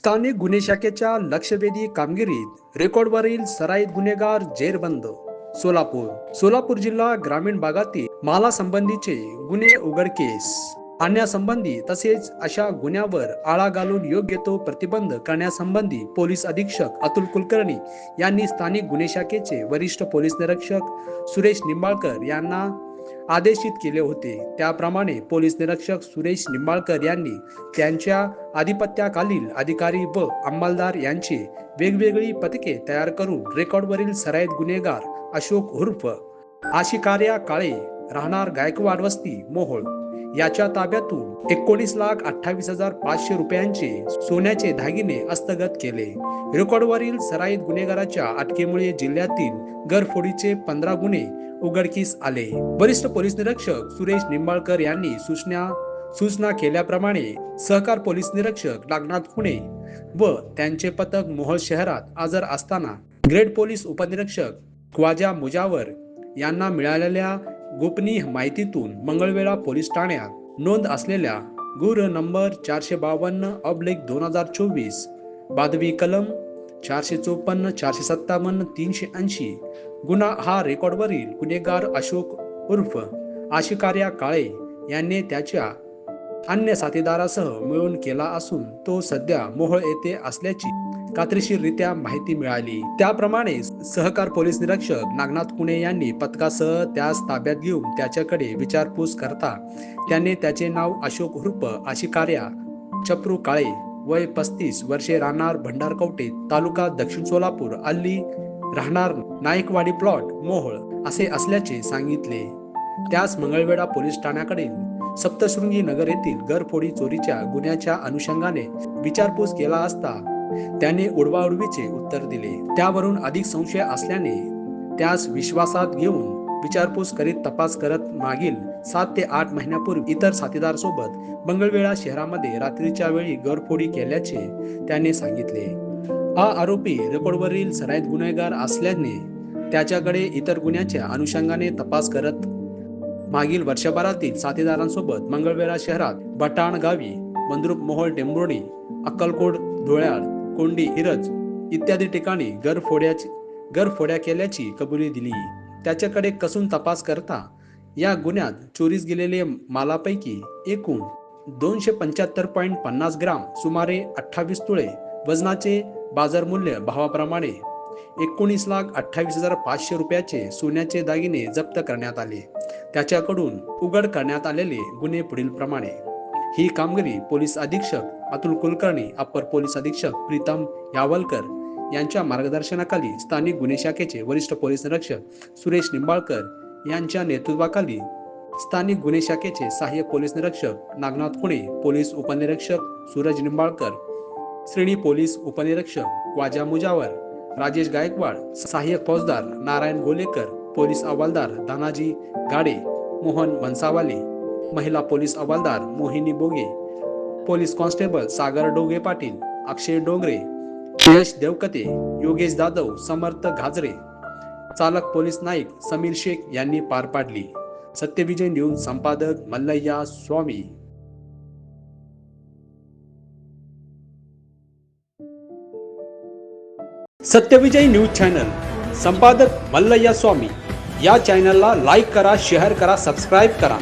स्थानिक गुन्हे शाखेच्या लक्षवेधी कामगिरीत रेकॉर्डवरील सराईत गुन्हेगार जेरबंद. सोलापूर सोलापूर जिल्हा ग्रामीण भागातील माला संबंधीचे गुन्हे उघडकीस आणण्यासंबंधी तसेच अशा गुन्ह्यावर आळा घालून योग्य तो प्रतिबंध करण्यासंबंधी पोलीस अधीक्षक अतुल कुलकर्णी यांनी स्थानिक गुन्हे शाखेचे वरिष्ठ पोलीस निरीक्षक सुरेश निंबाळकर यांना आदेशित केले होते. त्याप्रमाणे पोलीस निरीक्षक सुरेश निंबाळकर यांनी त्यांच्या आधिपत्याखालील अधिकारी व अंमलदार यांची वेगवेगळी पथके तयार करून रेकॉर्डवरील सराईत गुन्हेगार अशोक उर्फ आशिकार्या काळे राहणार गायकवाड वस्ती मोहोळ. याच्या ताब्यातून एकोणीस लाख अठ्ठावीस हजार पाचशे रुपयांचे सोन्याचे दागिने हस्तगत केले. रेकॉर्डवरील सराईत गुन्हेगाराच्या अटकेमुळे जिल्ह्यातील गरफोडीचे पंधरा गुन्हे उघडकीस आले. वरिष्ठ पोलीस निरीक्षक सुरेश निंबाळकर यांनी सूचना सूचना केल्याप्रमाणे सहकार पोलीस निरीक्षक नागनाथ खुणे व त्यांचे पथक मोहोळ शहरात हजर असताना ग्रेड पोलीस उपनिरीक्षक ख्वाजा मुजावर यांना मिळालेल्या गोपनीय माहितीतून मंगळवेळा पोलीस ठाण्यात नोंद असलेल्या गुर नंबर चारशे बावन्न अब्लिक दोन हजार चोवीस बादवी कलम चारशे चोपन्न चारशे सत्तावन्न तीनशे ऐंशी. गुन्हा हा रेकॉर्डवरील गुन्हेगार अशोक उर्फ आशिकार्या काळे यांनी त्याच्या अन्य साथीदारासह मिळून केला असून तो सध्या मोहोळ येथे असल्याची खात्रीशीररित्या माहिती मिळाली. त्याप्रमाणे सहकार पोलीस निरीक्षक नागनाथ पुणे यांनी पथकासह त्यास ताब्यात घेऊन त्याच्याकडे विचारपूस करता त्याने त्याचे नाव अशोक उर्फ आशिकार्या चप्रू काळे वय पस्तीस वर्षे राहणार भंडारकवटे तालुका दक्षिण सोलापूर अल्ली राहणार नाईकवाडी प्लॉट मोहोळ असे असल्याचे सांगितले. त्यास मंगळवेढा पोलीस ठाण्याकडील सप्तशृंगी नगर येथील घरफोडी चोरीच्या गुन्ह्याच्या अनुषंगाने विचारपूस केला असता त्याने उडवाउडवीचे उत्तर दिले. त्यावरून अधिक संशय असल्याने त्यास विश्वासात घेऊन विचारपूस करीत तपास करत मागील सात ते आठ महिन्यापूर्वी इतर साथीदार सोबत मंगळवेळा शहरामध्ये रात्रीच्या वेळी घरफोडी केल्याचे त्याने सांगितले. हा आरोपी रेकॉर्डवरील सराईत गुन्हेगार असल्याने त्याच्याकडे इतर गुन्ह्याच्या अनुषंगाने तपास करत मागील वर्षभरातील साथीदारांसोबत मंगळवेळा शहरात बटाण गावी मंद्रुप मोहोळ टेंबोर्णी अक्कलकोट धुळ्याळ कोंडी हिरज इत्यादी ठिकाणी गरफोड्याची गरफोड्या केल्याची कबुली दिली. त्याच्याकडे कसून तपास करता या गुन्ह्यात चोरीस गेलेले मालापैकी एकूण दोनशे पंच्याहत्तर पॉईंट पन्नास ग्राम सुमारे अठ्ठावीस तुळे वजनाचे बाजार मूल्य भावाप्रमाणे एकोणीस लाख अठ्ठावीस हजार पाचशे रुपयाचे सोन्याचे दागिने जप्त करण्यात आले. त्याच्याकडून उघड करण्यात आलेले गुन्हे पुढील प्रमाणे. ही कामगिरी पोलीस अधीक्षक अतुल कुलकर्णी अप्पर पोलीस अधीक्षक प्रीतम यावलकर यांच्या मार्गदर्शनाखाली स्थानिक गुन्हे शाखेचे वरिष्ठ पोलीस निरीक्षक सुरेश निंबाळकर यांच्या नेतृत्वाखाली स्थानिक गुन्हे शाखेचे सहाय्यक पोलीस निरीक्षक नागनाथ खुणे पोलीस उपनिरीक्षक सूरज निंबाळकर श्रेणी पोलीस उपनिरीक्षक वाजा मुजावर राजेश गायकवाड सहाय्यक फौजदार नारायण गोलेकर पोलीस हवालदार दानाजी गाडे मोहन वंसावाले महिला पोलीस हवालदार मोहिनी बोगे पोलीस कॉन्स्टेबल सागर डोगे पाटील अक्षय डोंगरे यश देवकते योगेश जाधव समर्थ घाजरे चालक पोलीस नाईक समीर शेख यांनी पार पाडली. सत्यविजय न्यूज संपादक मल्लय्या स्वामी. सत्यविजय न्यूज चॅनल संपादक मल्लय्या स्वामी. या चॅनलला लाईक करा शेअर करा सबस्क्राईब करा.